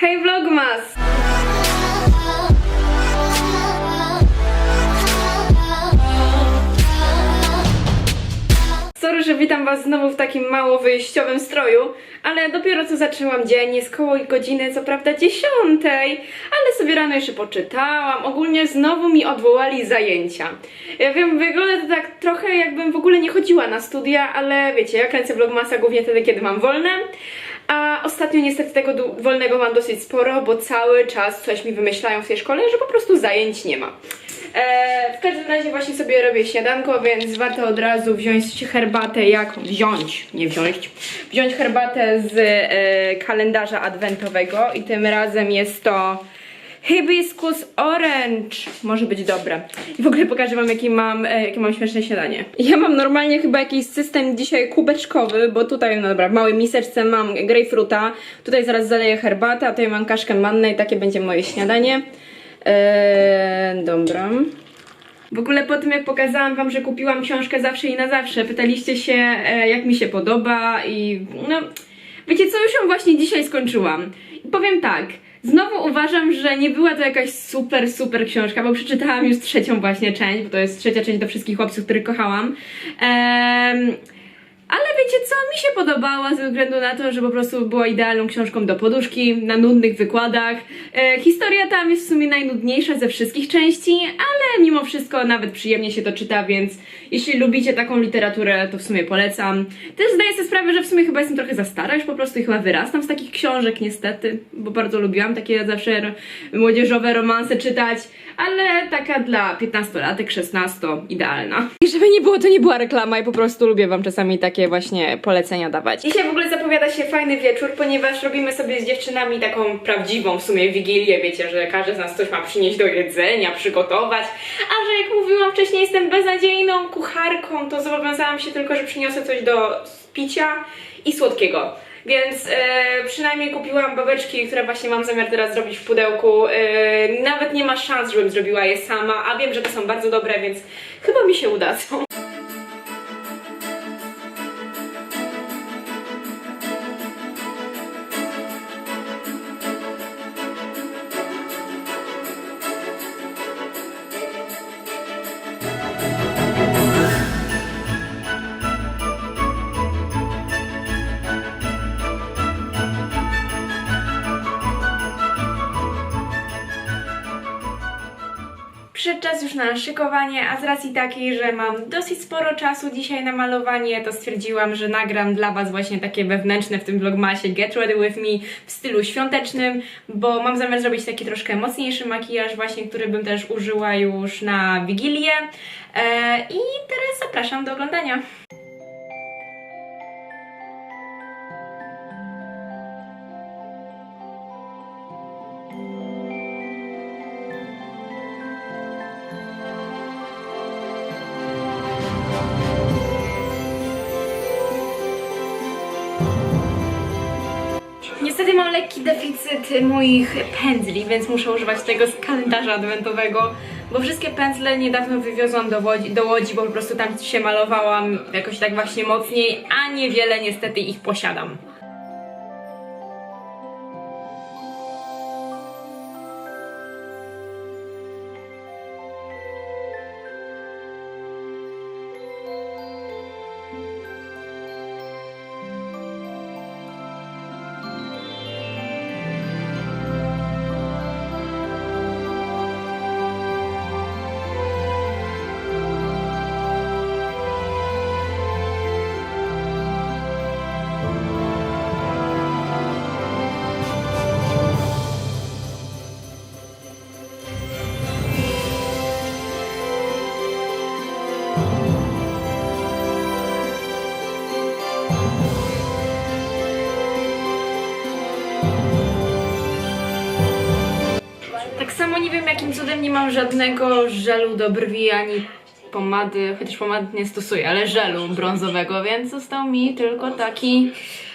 Hej Vlogmas! Sorry, że witam was znowu w takim mało wyjściowym stroju, ale dopiero co zaczęłam dzień, jest koło godziny, co prawda dziesiątej, ale sobie rano jeszcze poczytałam, ogólnie znowu mi odwołali zajęcia. Ja wiem, wygląda to tak trochę jakbym w ogóle nie chodziła na studia, ale wiecie, ja kręcę vlogmasa głównie wtedy, kiedy mam wolne, a ostatnio niestety tego wolnego mam dosyć sporo, bo cały czas coś mi wymyślają w tej szkole, że po prostu zajęć nie ma. E, w każdym razie właśnie sobie robię śniadanko, więc warto od razu wziąć herbatę, jak wziąć, nie wziąć, wziąć herbatę z e, kalendarza adwentowego i tym razem jest to Hibiscus Orange. Może być dobre. I w ogóle pokażę wam jaki mam, e, jakie mam śmieszne śniadanie. Ja mam normalnie chyba jakiś system dzisiaj kubeczkowy, bo tutaj, no dobra, w małej miseczce mam grejpfruta, tutaj zaraz zaleję herbatę, a tutaj mam kaszkę mannę i takie będzie moje śniadanie. Eee, dobra. W ogóle po tym jak pokazałam wam, że kupiłam książkę Zawsze i na zawsze, pytaliście się e, jak mi się podoba i no wiecie co, już ją właśnie dzisiaj skończyłam. I powiem tak, znowu uważam, że nie była to jakaś super, super książka, bo przeczytałam już trzecią właśnie część, bo to jest trzecia część do wszystkich chłopców, których kochałam. Ale wiecie co, mi się podobała ze względu na to, że po prostu była idealną książką do poduszki, na nudnych wykładach. E, historia tam jest w sumie najnudniejsza ze wszystkich części, ale mimo wszystko nawet przyjemnie się to czyta, więc jeśli lubicie taką literaturę, to w sumie polecam. Też zdaję sobie sprawę, że w sumie chyba jestem trochę za stara już po prostu i chyba wyrastam z takich książek niestety, bo bardzo lubiłam takie zawsze młodzieżowe romanse czytać, ale taka dla 15-latek, 16 idealna. I żeby nie było, to nie była reklama i po prostu lubię wam czasami takie właśnie polecenia dawać. Dzisiaj w ogóle zapowiada się fajny wieczór, ponieważ robimy sobie z dziewczynami taką prawdziwą w sumie wigilię, wiecie, że każdy z nas coś ma przynieść do jedzenia, przygotować, a że jak mówiłam wcześniej jestem beznadziejną kucharką, to zobowiązałam się tylko, że przyniosę coś do picia i słodkiego. Więc e, przynajmniej kupiłam babeczki, które właśnie mam zamiar teraz zrobić w pudełku. E, nawet nie ma szans, żebym zrobiła je sama, a wiem, że te są bardzo dobre, więc chyba mi się udadzą. Przyszedł czas już na szykowanie, a z racji takiej, że mam dosyć sporo czasu dzisiaj na malowanie, to stwierdziłam, że nagram dla Was właśnie takie wewnętrzne w tym vlogmasie Get Ready With Me w stylu świątecznym, bo mam zamiar zrobić taki troszkę mocniejszy makijaż właśnie, który bym też użyła już na Wigilię. E, I teraz zapraszam do oglądania. Niestety mam lekki deficyt moich pędzli, więc muszę używać tego z kalendarza adwentowego, bo wszystkie pędzle niedawno wywiozłam do Łodzi, do Łodzi, bo po prostu tam się malowałam jakoś tak właśnie mocniej, a niewiele niestety ich posiadam. Nie wiem jakim cudem nie mam żadnego żelu do brwi ani pomady, chociaż pomady nie stosuję, ale żelu brązowego, więc został mi tylko taki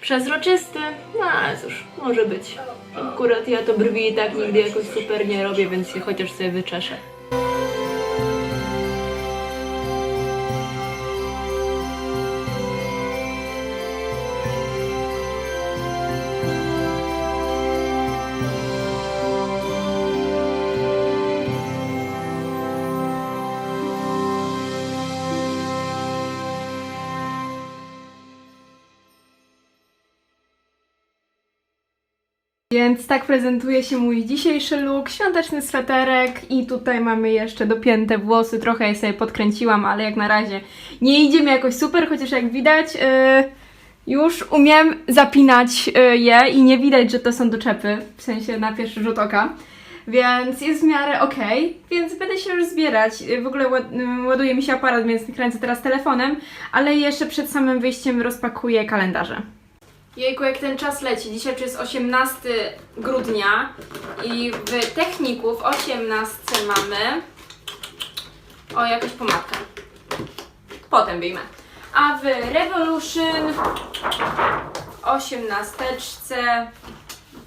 przezroczysty. No ale cóż, może być. Akurat ja to brwi i tak nigdy jakoś super nie robię, więc je chociaż sobie wyczeszę. Więc tak prezentuje się mój dzisiejszy look, świąteczny sweterek i tutaj mamy jeszcze dopięte włosy, trochę je sobie podkręciłam, ale jak na razie nie idzie mi jakoś super, chociaż jak widać yy, już umiem zapinać yy, je i nie widać, że to są doczepy, w sensie na pierwszy rzut oka. Więc jest w miarę okej, więc będę się już zbierać. Yy, W ogóle yy, ładuje mi się aparat, więc kręcę teraz telefonem, ale jeszcze przed samym wyjściem rozpakuję kalendarze. Jejku, jak ten czas leci. Dzisiaj jest 18 grudnia i w Techniku w 18 mamy... O, jakaś pomadka. Potem wyjmę. A w Revolution 18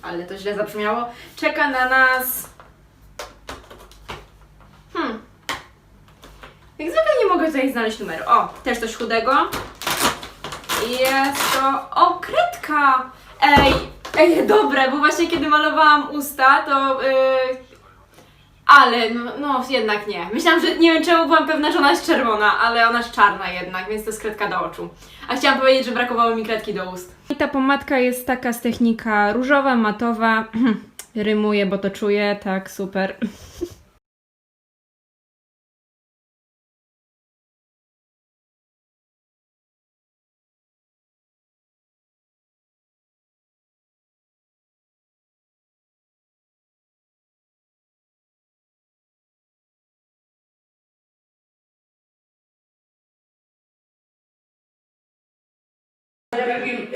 ale to źle zabrzmiało, czeka na nas... Hmm. Jak zwykle nie mogę tutaj znaleźć numeru. O, też coś chudego. Jest to okrytka! Ej, ej, dobre, bo właśnie kiedy malowałam usta, to. Yy... Ale, no, no jednak nie. Myślałam, że nie wiem czemu byłam pewna, że ona jest czerwona, ale ona jest czarna jednak, więc to jest kredka do oczu. A chciałam powiedzieć, że brakowało mi kredki do ust. I ta pomadka jest taka z technika różowa, matowa. Rymuje, bo to czuję, tak, super.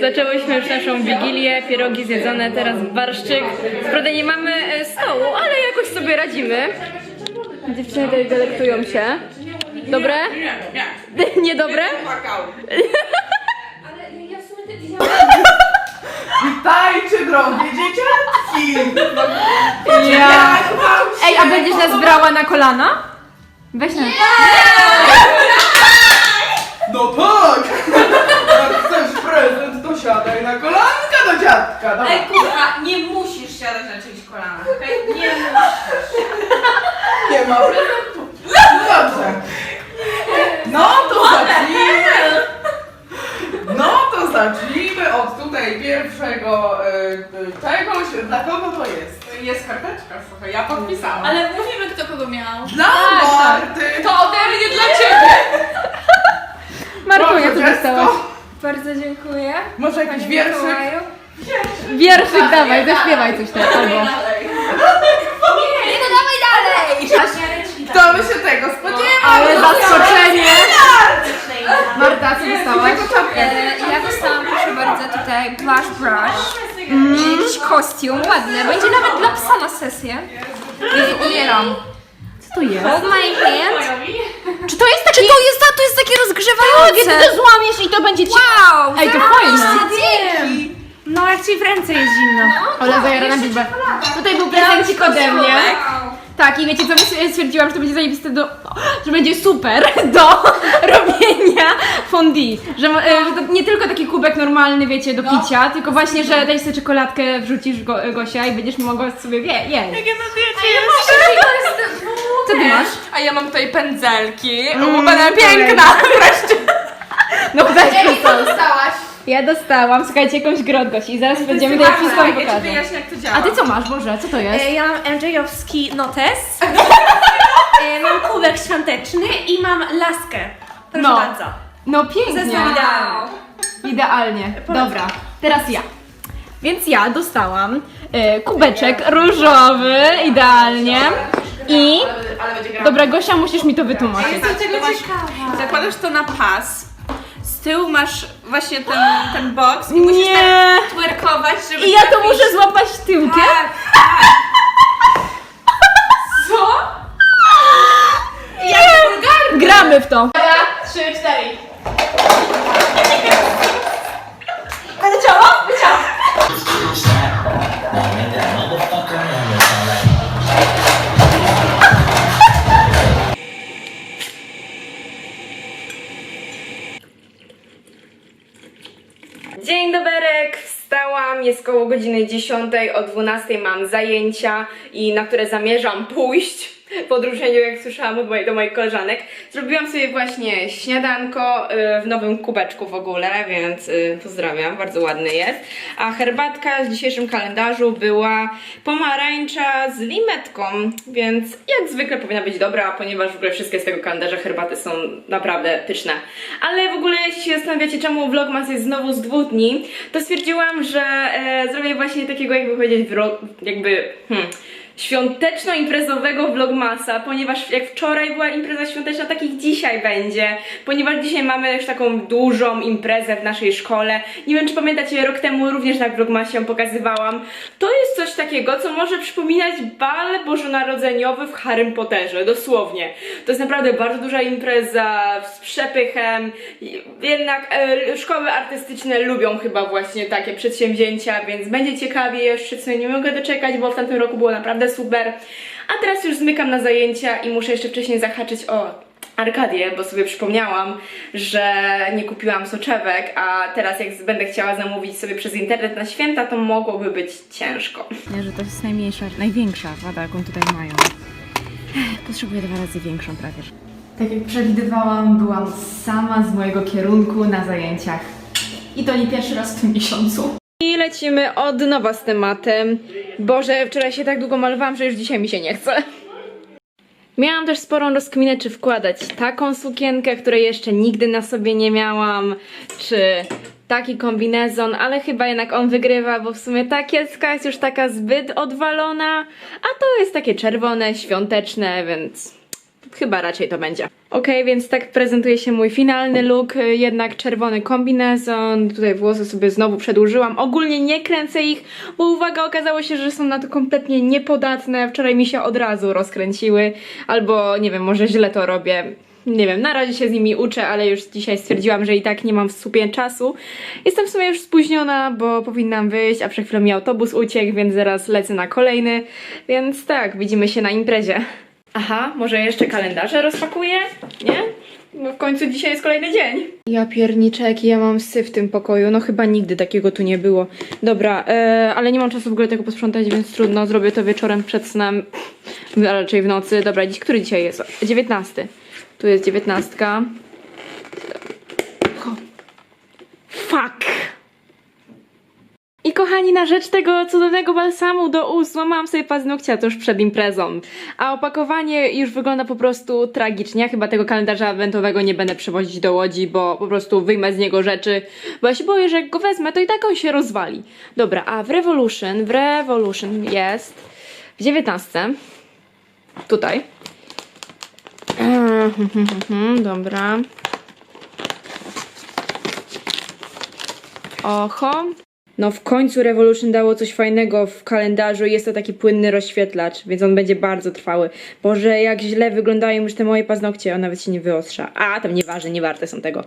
Zaczęłyśmy już naszą wigilię, pierogi zjedzone, teraz barszczyk. Wprawdzie nie mamy e, stołu, ale jakoś sobie radzimy. Dziewczyny tutaj delektują się. Dobre? Nie. Niedobre? Witajcie drogie dzieciaczki! Ja. Ej, a będziesz nas brała na kolana? Weź nas. No tak! Siadaj na kolanka do dziadka. Dobra. Ej, kurwa, nie musisz siadać na czyichś kolanach, okej? Nie musisz. Nie ma prezentu. No dobrze. No to zacznijmy. No to zacznijmy od tutaj pierwszego y, y, czegoś. Dla kogo to jest? Jest karteczka, słuchaj, ja podpisałam. Ale mówimy, kto kogo miał. Dla tak. Marty! To ode mnie dla ciebie. Marko, ja to Proszę, dostałaś. Bardzo dziękuję. Może jakiś wierszyk? Mikołaju. Wierszyk dawaj, zaśpiewaj coś tak, albo. Nie, no dawaj dalej! Kto by się tego spodziewał? Ale No, zaskoczenie! Marta, co dostałaś? E, ja dostałam, proszę bardzo, tutaj blush brush. I jakiś kostium, ładny. Będzie nawet dla psa na sesję. I, umieram. To jest? Hold my hand. Czy to jest takie... Czy to jest, to jest takie rozgrzewające? To złamiesz i to będzie ci... Wow! Ej, to fajne. dzięki. No, jak ci w ręce jest zimno. Ola zajarana bibę. Tutaj był prezencik ode mnie. Tak, i wiecie co, stwierdziłam, że to będzie zajebiste do... że będzie super do robienia fondue. Że, e, że to nie tylko taki kubek normalny, wiecie, do picia, tylko właśnie, że dajesz sobie czekoladkę, wrzucisz go, Gosia i będziesz mogła sobie wie, jeść. Co ty masz? A ja mam tutaj pędzelki. Mm, Będę piękna. No daj dostałaś. Ja dostałam, słuchajcie, jakąś grot Gosi i zaraz będziemy tutaj wszystko wam Ja ci pokazać. wyjaśnię, jak to działa. A ty co masz, Boże, co to jest? E, Ja mam MJ-owski notes, e, mam kubek świąteczny i mam laskę. Proszę No. bardzo. No pięknie. Zestaw idealny. Idealnie. Dobra, teraz ja. Więc ja dostałam e, kubeczek różowy, idealnie. I. Ale będzie grała. Dobra, Gosia, musisz mi to wytłumaczyć. Jestem tego ciekawa. Zakładasz to na pas. Tyłu masz właśnie ten, ten box i musisz Nie! tak twerkować, żeby I ja to trafić- muszę złapać tyłkiem? Tak, tak. Co? Nie! Gramy w to. Trzy, cztery. Dzień doberek, wstałam, jest koło godziny 10, o 12 mam zajęcia i na które zamierzam pójść. po odróżnieniu, jak słyszałam od mojej, do moich koleżanek. Zrobiłam sobie właśnie śniadanko y, w nowym kubeczku w ogóle, więc y, pozdrawiam, bardzo ładny jest. A herbatka w dzisiejszym kalendarzu była pomarańcza z limetką, więc jak zwykle powinna być dobra, ponieważ w ogóle wszystkie z tego kalendarza herbaty są naprawdę pyszne. Ale w ogóle jeśli się zastanawiacie, czemu vlogmas jest znowu z dwóch dni, to stwierdziłam, że e, zrobię właśnie takiego, jakby powiedzieć, jakby, hmm, świąteczno-imprezowego vlogmasa, ponieważ jak wczoraj była impreza świąteczna, tak i dzisiaj będzie, ponieważ dzisiaj mamy już taką dużą imprezę w naszej szkole. Nie wiem, czy pamiętacie, rok temu również na vlogmasie ją pokazywałam. To jest coś takiego, co może przypominać bal bożonarodzeniowy w Harrym Potterze, dosłownie. To jest naprawdę bardzo duża impreza z przepychem, jednak e, szkoły artystyczne lubią chyba właśnie takie przedsięwzięcia, więc będzie ciekawie jeszcze, co nie mogę doczekać, bo w tamtym roku było naprawdę super. A teraz już zmykam na zajęcia i muszę jeszcze wcześniej zahaczyć o Arkadię, bo sobie przypomniałam, że nie kupiłam soczewek, a teraz jak będę chciała zamówić sobie przez internet na święta, to mogłoby być ciężko. Nie, że to jest najmniejsza, największa wada, jaką tutaj mają. Potrzebuję dwa razy większą prawie. że. Tak jak przewidywałam, byłam sama z mojego kierunku na zajęciach. I to nie pierwszy raz w tym miesiącu. I lecimy od nowa z tematem. Boże, wczoraj się tak długo malowałam, że już dzisiaj mi się nie chce. Miałam też sporą rozkminę, czy wkładać taką sukienkę, której jeszcze nigdy na sobie nie miałam, czy taki kombinezon, ale chyba jednak on wygrywa, bo w sumie ta kiecka jest już taka zbyt odwalona, a to jest takie czerwone, świąteczne, więc Chyba raczej to będzie. Okej, więc tak prezentuje się mój finalny look. y, Jednak czerwony kombinezon. Tutaj włosy sobie znowu przedłużyłam. Ogólnie nie kręcę ich, bo uwaga, okazało się, że są na to kompletnie niepodatne. Wczoraj mi się od razu rozkręciły. Albo nie wiem, może źle to robię. Nie wiem, na razie się z nimi uczę, ale już dzisiaj stwierdziłam, że i tak nie mam w supie czasu. Jestem w sumie już spóźniona, bo powinnam wyjść, a przed chwilą mi autobus uciekł, więc zaraz lecę na kolejny. Więc tak, widzimy się na imprezie. Aha, może jeszcze kalendarze rozpakuję? Nie? Bo w końcu dzisiaj jest kolejny dzień. Ja pierniczę, jaki ja mam syf w tym pokoju. No chyba nigdy takiego tu nie było. Dobra, e, ale nie mam czasu w ogóle tego posprzątać, więc trudno. Zrobię to wieczorem przed snem, a raczej w nocy. Dobra, dziś, który dzisiaj jest? 19. Tu jest 19. O. Fuck! Kochani, na rzecz tego cudownego balsamu do ust złamałam sobie paznokcia tuż przed imprezą. A opakowanie już wygląda po prostu tragicznie. Ja chyba tego kalendarza adwentowego nie będę przewozić do Łodzi, bo po prostu wyjmę z niego rzeczy, bo ja się boję, że jak go wezmę, to i tak on się rozwali. Dobra, a w Revolution, w Revolution jest w 19. Tutaj. Dobra. Oho. No w końcu Revolution dało coś fajnego w kalendarzu jest to taki płynny rozświetlacz, więc on będzie bardzo trwały. Boże, jak źle wyglądają już te moje paznokcie, on nawet się nie wyostrza. A, tam nieważne, nie warte są tego.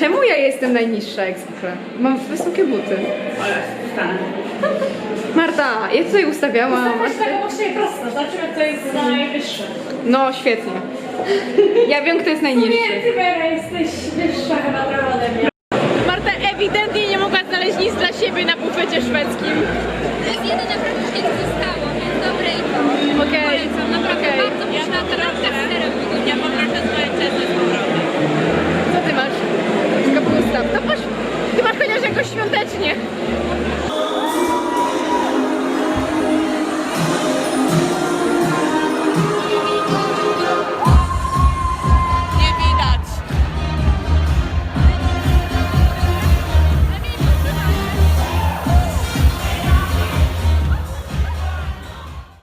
Czemu ja jestem najniższa jak zwykle? Mam wysokie buty. Ale wstanę. Marta, ja tutaj ustawiałam. Masz taką właśnie prosto, zobaczymy kto jest najwyższy. No, świetnie. Ja wiem, kto jest najniższy. Nie, ty Vera jesteś wyższa chyba trochę ode mnie. Marta ewidentnie nie mogła znaleźć nic dla siebie na bufecie szwedzkim. To jest jedyna praktycznie, co jest